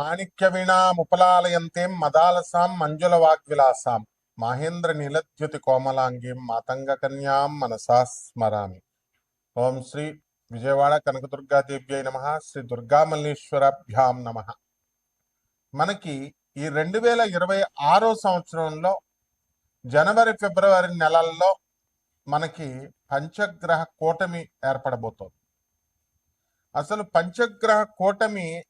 మాణిక్య వీణాముపలాలయంతేం మదాలసాం మంజుల వాగ్విలాసాం మహేంద్ర నీలద్యుతి కోమలాంగీం మాతంగ కన్యాం మనసా స్మరామి. ఓం శ్రీ విజయవాడ కనకదుర్గాదేవ్యై నమ. శ్రీ దుర్గామల్లేశ్వరాభ్యాం నమ. మనకి ఈ రెండు వేల ఇరవై ఆరో సంవత్సరంలో జనవరి ఫిబ్రవరి నెలల్లో మనకి పంచగ్రహ కూటమి ఏర్పడబోతోంది. అసలు పంచగ్రహ కూటమి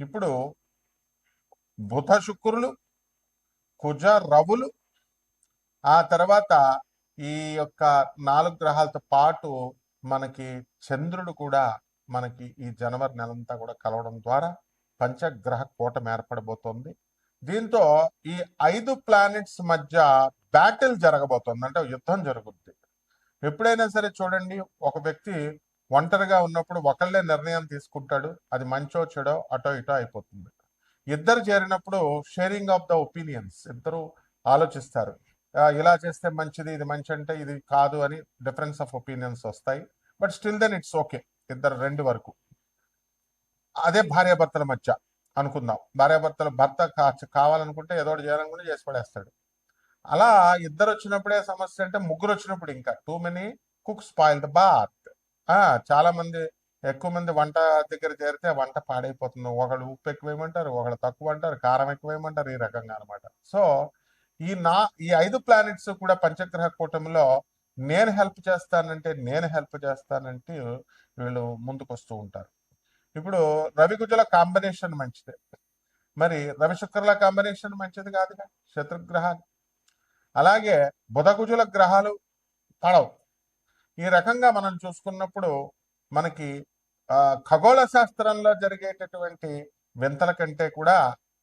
ఇప్పుడు బుధ శుక్రులు కుజ రవులు ఆ తర్వాత ఈ యొక్క నాలుగు గ్రహాలతో పాటు మనకి చంద్రుడు కూడా మనకి ఈ జనవరి నెలంతా కూడా కలవడం ద్వారా పంచగ్రహ కూటమి ఏర్పడబోతోంది. దీంతో ఈ ఐదు ప్లానెట్స్ మధ్య బ్యాటిల్ జరగబోతోంది. అంటే యుద్ధం జరుగుద్ది. ఎప్పుడైనా సరే చూడండి ఒక వ్యక్తి ఒంటరిగా ఉన్నప్పుడు ఒకళ్ళే నిర్ణయం తీసుకుంటాడు అది మంచో చెడో అటో ఇటో అయిపోతుంది. ఇద్దరు చేరినప్పుడు షేరింగ్ ఆఫ్ ద ఒపీనియన్స్ ఇద్దరు ఆలోచిస్తారు. ఇలా చేస్తే మంచిది ఇది మంచి అంటే ఇది కాదు అని డిఫరెన్స్ ఆఫ్ ఒపీనియన్స్ వస్తాయి. But still then it's okay ఇద్దరు రెండు వరకు. అదే భార్యాభర్తల మధ్య అనుకుందాం. భార్యాభర్తల భర్త కా- కావాలనుకుంటే ఏదో ఒకటి చేయాలనుకుంటే చేసి పడేస్తాడు. అలా ఇద్దరు వచ్చినప్పుడే సమస్య అంటే ముగ్గురు వచ్చినప్పుడు ఇంకా. Too many cook spoil the bath చాలా మంది ఎక్కువ మంది వంట దగ్గర చేరితే వంట పాడైపోతుంది. ఒకళ్ళు ఉప్పు ఎక్కువ వేయమంటారు ఒకళ్ళు తక్కువ అంటారు కారం ఎక్కువ వేయమంటారు ఈ రకంగా అనమాట సో ఈ నా ఈ ఐదు ప్లానెట్స్ కూడా పంచగ్రహ కూటమిలో నేను హెల్ప్ చేస్తానంటే నేను హెల్ప్ చేస్తానంటే వీళ్ళు ముందుకు వస్తూ ఉంటారు. ఇప్పుడు రవి కుజల కాంబినేషన్ మంచిదే. మరి రవి శుక్రుల కాంబినేషన్ మంచిది కాదుగా శత్రుగ్రహాలు. అలాగే బుధ గుజుల గ్రహాలు పడవు ఈ రకంగా మనం చూసుకున్నప్పుడు మనకి ఖగోళ శాస్త్రంలో జరిగేటటువంటి వింతల కంటే కూడా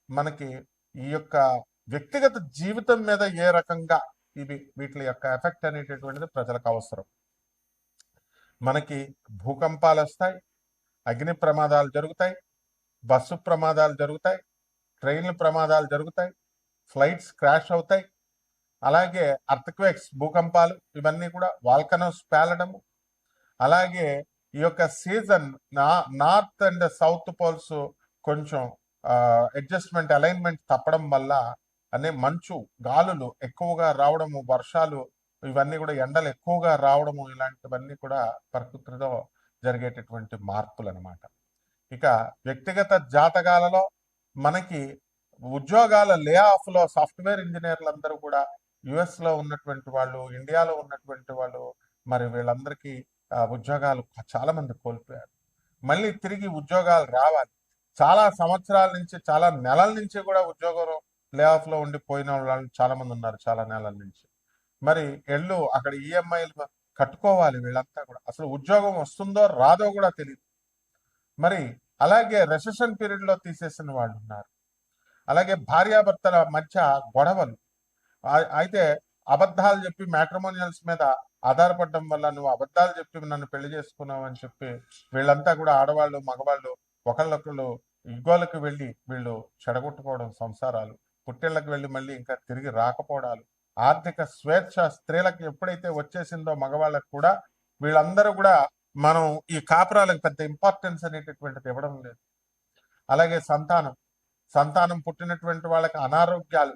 మనకి ఈ యొక్క వ్యక్తిగత జీవితం మీద ఏ రకంగా ఇవి వీటి యొక్క ఎఫెక్ట్ అనేటటువంటిది ప్రజలకు అవసరం. మనకి భూకంపాలు వస్తాయి అగ్ని ప్రమాదాలు జరుగుతాయి బస్సు ప్రమాదాలు జరుగుతాయి ట్రైన్ల ప్రమాదాలు జరుగుతాయి ఫ్లైట్స్ క్రాష్ అవుతాయి అలాగే అర్థక్వేక్స్ భూకంపాలు ఇవన్నీ కూడా వాల్కనోస్ పేలడము. అలాగే ఈ యొక్క సీజన్ నా నార్త్ అండ్ సౌత్ పోల్స్ కొంచెం అడ్జస్ట్మెంట్ అలైన్మెంట్ తప్పడం వల్ల అనే మంచు గాలులు ఎక్కువగా రావడము వర్షాలు ఇవన్నీ కూడా ఎండలు ఎక్కువగా రావడము ఇలాంటివన్నీ కూడా ప్రకృతిలో జరిగేటటువంటి మార్పులు అనమాట ఇక వ్యక్తిగత జాతకాలలో మనకి ఉద్యోగాల లే ఆఫ్లో సాఫ్ట్వేర్ ఇంజనీర్లు అందరూ కూడా యుఎస్లో ఉన్నటువంటి వాళ్ళు ఇండియాలో ఉన్నటువంటి వాళ్ళు మరి వీళ్ళందరికీ ఉద్యోగాలు చాలామంది కోల్పోయారు. మళ్ళీ తిరిగి ఉద్యోగాలు రావాలి. చాలా సంవత్సరాల నుంచి చాలా నెలల నుంచి కూడా ఉద్యోగం లే ఆఫ్లో వాళ్ళు చాలా మంది ఉన్నారు చాలా నెలల నుంచి. మరి ఎళ్ళు అక్కడ ఈఎంఐలు కట్టుకోవాలి వీళ్ళంతా కూడా. అసలు ఉద్యోగం వస్తుందో రాదో కూడా తెలియదు మరి అలాగే రెసెషన్ పీరియడ్లో తీసేసిన వాళ్ళు ఉన్నారు. అలాగే భార్యాభర్తల మధ్య గొడవలు. అయితే అబద్ధాలు చెప్పి మ్యాట్రిమోనియల్స్ మీద ఆధారపడడం వల్ల నువ్వు అబద్ధాలు చెప్పి నన్ను పెళ్ళి చేసుకున్నావు అని చెప్పి వీళ్ళంతా కూడా ఆడవాళ్ళు మగవాళ్ళు ఒకళ్ళొకళ్ళు ఇగోలకు వెళ్ళి వీళ్ళు చెడగొట్టుకోవడం సంసారాలు. పుట్టేళ్ళకు వెళ్ళి మళ్ళీ ఇంకా తిరిగి రాకపోవడాలు. ఆర్థిక స్వేచ్ఛ స్త్రీలకు ఎప్పుడైతే వచ్చేసిందో మగవాళ్ళకు కూడా వీళ్ళందరూ కూడా మనం ఈ కాపురాలకు పెద్ద ఇంపార్టెన్స్ అనేటటువంటిది ఇవ్వడం లేదు. అలాగే సంతానం. సంతానం పుట్టినటువంటి వాళ్ళకి అనారోగ్యాలు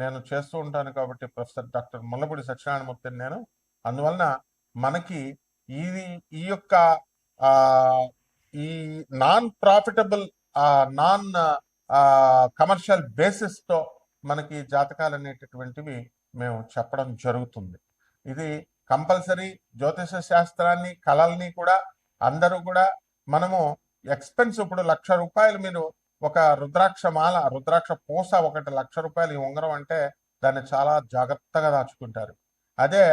నేను చేస్తూ ఉంటాను కాబట్టి ప్రొఫెసర్ డాక్టర్ ముల్లపూడి సత్యనారాయణమూర్తిని నేను. అందువలన మనకి ఇది ఈ యొక్క ఆ ఈ నాన్ ప్రాఫిటబుల్ నాన్ కమర్షియల్ బేసిస్తో మనకి జాతకాలు అనేటటువంటివి మేము చెప్పడం జరుగుతుంది. ఇది కంపల్సరీ జ్యోతిష శాస్త్రాన్ని కళల్ని కూడా అందరూ కూడా మనము ఎక్స్పెన్స్ ఇప్పుడు లక్ష రూపాయలు మీరు ఒక రుద్రాక్ష మాల రుద్రాక్ష పూస ఒకటి లక్ష రూపాయలు ఈ ఉంగరం అంటే దాన్ని చాలా జాగ్రత్తగా దాచుకుంటారు. అదే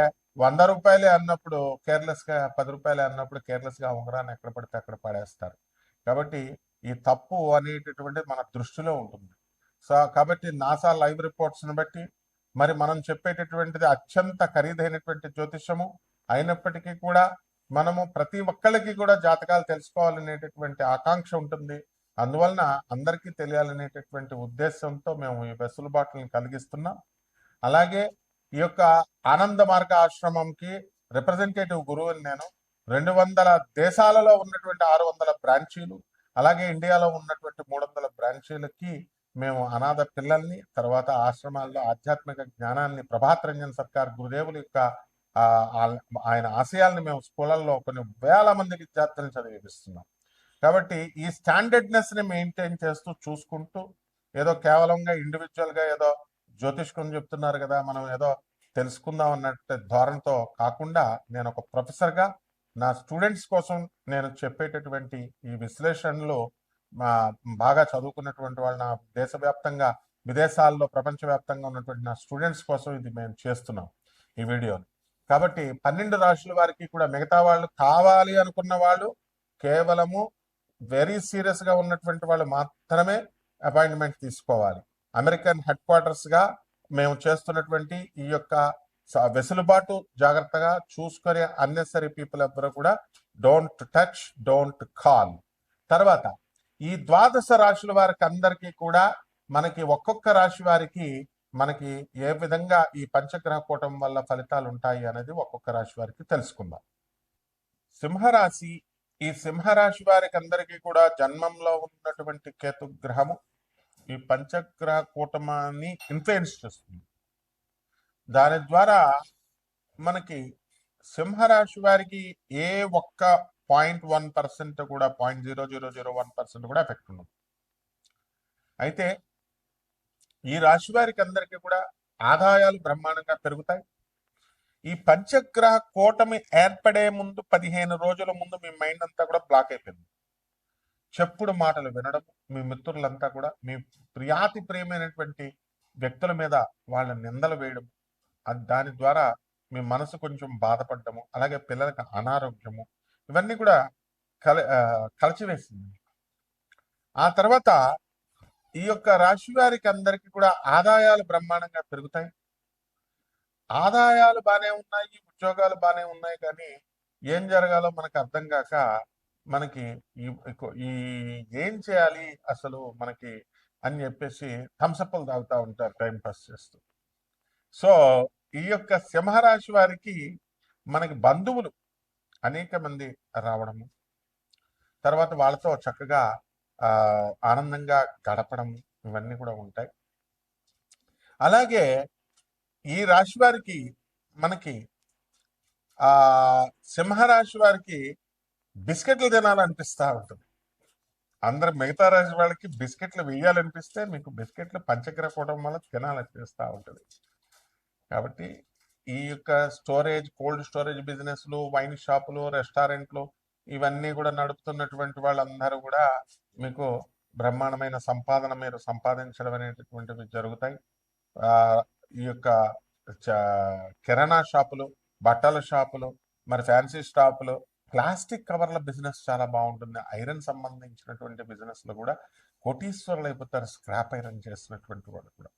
వంద రూపాయలే అన్నప్పుడు కేర్లెస్గా పది రూపాయలే అన్నప్పుడు కేర్లెస్గా ఉంగరాన్ని ఎక్కడ పడితే అక్కడ పడేస్తారు. కాబట్టి ఈ తప్పు అనేటటువంటిది మన దృష్టిలో ఉంటుంది. సో కాబట్టి నాసా లైవ్ రిపోర్ట్స్ని బట్టి మరి మనం చెప్పేటటువంటిది అత్యంత ఖరీదైనటువంటి జ్యోతిష్యము. అయినప్పటికీ కూడా మనము ప్రతి ఒక్కళ్ళకి కూడా జాతకాలు తెలుసుకోవాలనేటటువంటి ఆకాంక్ష ఉంటుంది. అందువలన అందరికీ తెలియాలనేటటువంటి ఉద్దేశంతో మేము ఈ వెసులుబాటులను కలిగిస్తున్నాం. అలాగే ఈ యొక్క ఆనంద మార్గ ఆశ్రమంకి రిప్రజెంటేటివ్ గురువుని నేను రెండు వందల దేశాలలో ఉన్నటువంటి ఆరు వందల బ్రాంచీలు అలాగే ఇండియాలో ఉన్నటువంటి మూడు వందల బ్రాంచీలకి మేము అనాథ పిల్లల్ని తర్వాత ఆశ్రమాల్లో ఆధ్యాత్మిక జ్ఞానాన్ని ప్రభాత్ రంజన్ సర్కార్ గురుదేవుల యొక్క ఆ, ఆయన ఆశయాల్ని మేము స్కూళ్ళల్లో కొన్ని వేల మంది విద్యార్థులను చదివిస్తున్నాం కాబట్టి ఈ స్టాండర్డ్నెస్ని మెయింటైన్ చేస్తూ చూసుకుంటూ ఏదో కేవలంగా ఇండివిజువల్గా ఏదో జ్యోతిష్కుని చెప్తున్నారు కదా మనం ఏదో తెలుసుకుందాం అన్నట్టు ధోరణితో కాకుండా నేను ఒక ప్రొఫెసర్గా నా స్టూడెంట్స్ కోసం నేను చెప్పేటటువంటి ఈ విశ్లేషణలు బాగా చదువుకున్నటువంటి వాళ్ళు నా దేశవ్యాప్తంగా విదేశాల్లో ప్రపంచవ్యాప్తంగా ఉన్నటువంటి నా స్టూడెంట్స్ కోసం ఇది మేము చేస్తున్నాం ఈ వీడియోని. కాబట్టి పన్నెండు రాశుల వారికి కూడా మిగతా వాళ్ళు కావాలి అనుకున్న వాళ్ళు కేవలము వెరీ సీరియస్గా ఉన్నటువంటి వాళ్ళు మాత్రమే అపాయింట్మెంట్ తీసుకోవాలి. అమెరికన్ హెడ్ క్వార్టర్స్గా మేము చేస్తున్నటువంటి ఈ యొక్క వెసులుబాటు జాగ్రత్తగా చూసుకునే అన్నెసరీ పీపుల్ ఎవ్వరు కూడా డోంట్ టచ్ డోంట్ కాల్ తర్వాత ఈ ద్వాదశ రాశుల వారికి అందరికీ కూడా మనకి ఒక్కొక్క రాశి వారికి మనకి ఏ విధంగా ఈ పంచగ్రహ కూటం వల్ల ఫలితాలు ఉంటాయి అనేది ఒక్కొక్క రాశి వారికి తెలుసుకుందాం. సింహరాశి ఈ సింహరాశి వారికి అందరికీ కూడా జన్మంలో ఉన్నటువంటి కేతు గ్రహము ఈ పంచగ్రహ కూటమాన్ని ఇన్ఫ్లుయెన్స్ చేస్తుంది. దాని ద్వారా మనకి సింహరాశి వారికి ఏ ఒక్క పాయింట్ వన్ పర్సెంట్ కూడా point zero zero zero one percent కూడా ఎఫెక్ట్ ఉండదు. అయితే ఈ రాశి వారికి అందరికీ కూడా ఆదాయాలు బ్రహ్మాండంగా పెరుగుతాయి. ఈ పంచగ్రహ కూటమి ఏర్పడే ముందు పదిహేను రోజుల ముందు మీ మైండ్ అంతా కూడా బ్లాక్ అయిపోయింది. చెప్పుడు మాటలు వినడం మీ మిత్రులంతా కూడా మీ ప్రియాతి ప్రియమైనటువంటి వ్యక్తుల మీద వాళ్ళ నిందలు వేయడం అది దాని ద్వారా మీ మనసు కొంచెం బాధపడటము అలాగే పిల్లలకు అనారోగ్యము ఇవన్నీ కూడా కల కలచివేసింది. ఆ తర్వాత ఈ యొక్క రాశి వారికి అందరికీ కూడా ఆదాయాలు బ్రహ్మాండంగా పెరుగుతాయి. ఆదాయాలు బాగానే ఉన్నాయి ఉద్యోగాలు బాగానే ఉన్నాయి కానీ ఏం జరగాలో మనకు అర్థం కాక మనకి ఈ ఈ ఏం చేయాలి అసలు మనకి అని చెప్పేసి థమ్సప్లు తాగుతూ ఉంటారు టైం పాస్ చేస్తూ. సో ఈ యొక్క సింహరాశి వారికి మనకి బంధువులు అనేక మంది రావడము తర్వాత వాళ్ళతో చక్కగా ఆనందంగా గడపడం ఇవన్నీ కూడా ఉంటాయి. అలాగే ఈ రాశి వారికి మనకి ఆ సింహరాశి వారికి బిస్కెట్లు తినాలనిపిస్తా ఉంటుంది. అందరు మిగతా రాశి వాళ్ళకి బిస్కెట్లు వేయాలనిపిస్తే మీకు బిస్కెట్లు పంచగ్రహ కూటం వల్ల తినాలనిపిస్తూ ఉంటుంది. కాబట్టి ఈ యొక్క స్టోరేజ్ కోల్డ్ స్టోరేజ్ బిజినెస్లు వైన్ షాపులు రెస్టారెంట్లు ఇవన్నీ కూడా నడుపుతున్నటువంటి వాళ్ళందరూ కూడా మీకు బ్రహ్మాండమైన సంపాదన మీరు సంపాదించడం అనేటటువంటివి జరుగుతాయి. ఈ యొక్క కిరాణా షాపులు బట్టల షాపులు మరి ఫ్యాన్సీ షాపులు ప్లాస్టిక్ కవర్ల బిజినెస్ చాలా బాగుంటుంది. ఐరన్ సంబంధించినటువంటి బిజినెస్లో కూడా కోటీశ్వరులు అయిపోతారు. స్క్రాప్ ఐరన్ చేసినటువంటి వాళ్ళు కూడా.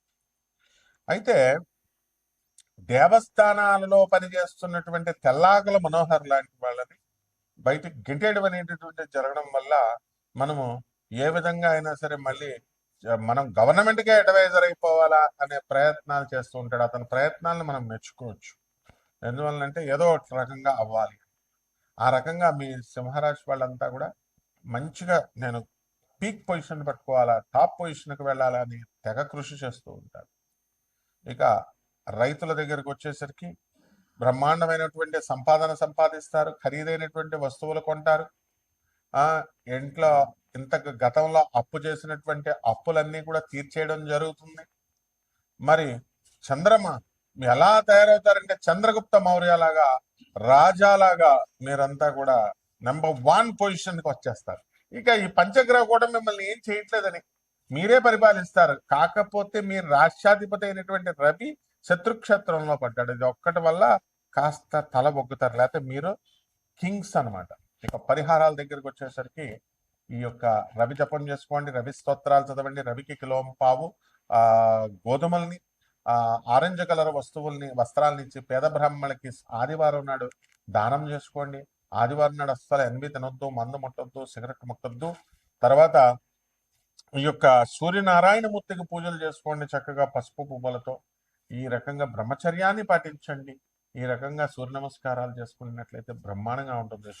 అయితే దేవస్థానాలలో పనిచేస్తున్నటువంటి తెల్లాగుల మనోహర్ లాంటి వాళ్ళని బయటకు గింటేయడం అనేటటువంటి జరగడం వల్ల మనము ఏ విధంగా అయినా సరే మళ్ళీ మనం గవర్నమెంట్కే అడ్వైజర్ అయిపోవాలా అనే ప్రయత్నాలు చేస్తూ ఉంటాడు. అతని ప్రయత్నాలను మనం మెచ్చుకోవచ్చు. ఎందువల్లంటే ఏదో ఒక రకంగా అవ్వాలి. ఆ రకంగా మీ సింహరాశి వాళ్ళంతా కూడా మంచిగా నేను పీక్ పొజిషన్ పట్టుకోవాలా టాప్ పొజిషన్కి వెళ్ళాలా అని తెగ కృషి చేస్తూ ఉంటారు ఇక రైతుల దగ్గరకు వచ్చేసరికి బ్రహ్మాండమైనటువంటి సంపాదన సంపాదిస్తారు ఖరీదైనటువంటి వస్తువులు కొంటారు. ఇంట్లో ఇంత గతంలో అప్పు చేసినటువంటి అప్పులన్నీ కూడా తీర్చేయడం జరుగుతుంది. మరి చంద్రమ ఎలా తయారవుతారంటే చంద్రగుప్త మౌర్య లాగా రాజాలాగా మీరంతా కూడా నెంబర్ వన్ పొజిషన్కి వచ్చేస్తారు. ఇక ఈ పంచగ్రహ కూడా మిమ్మల్ని ఏం చేయట్లేదని మీరే పరిపాలిస్తారు. కాకపోతే మీ రాష్ట్రాధిపతి అయినటువంటి రవి శత్రుక్షేత్రంలో పడ్డాడు. ఇది ఒక్కటి వల్ల కాస్త తల బొగ్గుతారు. లేకపోతే మీరు కింగ్స్ అన్నమాట. ఇక పరిహారాల దగ్గరికి వచ్చేసరికి ఈ యొక్క రవి జపం చేసుకోండి రవి స్తోత్రాలు చదవండి రవికి కిలోం పావు. ఆ గోధుమల్ని ఆ ఆరెంజ్ కలర్ వస్తువుల్ని వస్త్రాలని ఇచ్చి పేద బ్రాహ్మణులకి ఆదివారం నాడు దానం చేసుకోండి. ఆదివారం నాడు అస్సలు ఎనిమిది తినొద్దు మందు ముట్టొద్దు సిగరెట్ ముట్టొద్దు. తర్వాత ఈ యొక్క సూర్యనారాయణమూర్తికి పూజలు చేసుకోండి చక్కగా పసుపు పువ్వులతో. ఈ రకంగా బ్రహ్మచర్యాన్ని పాటించండి. ఈ రకంగా సూర్య నమస్కారాలు చేసుకున్నట్లయితే బ్రహ్మాండంగా ఉంటుంది.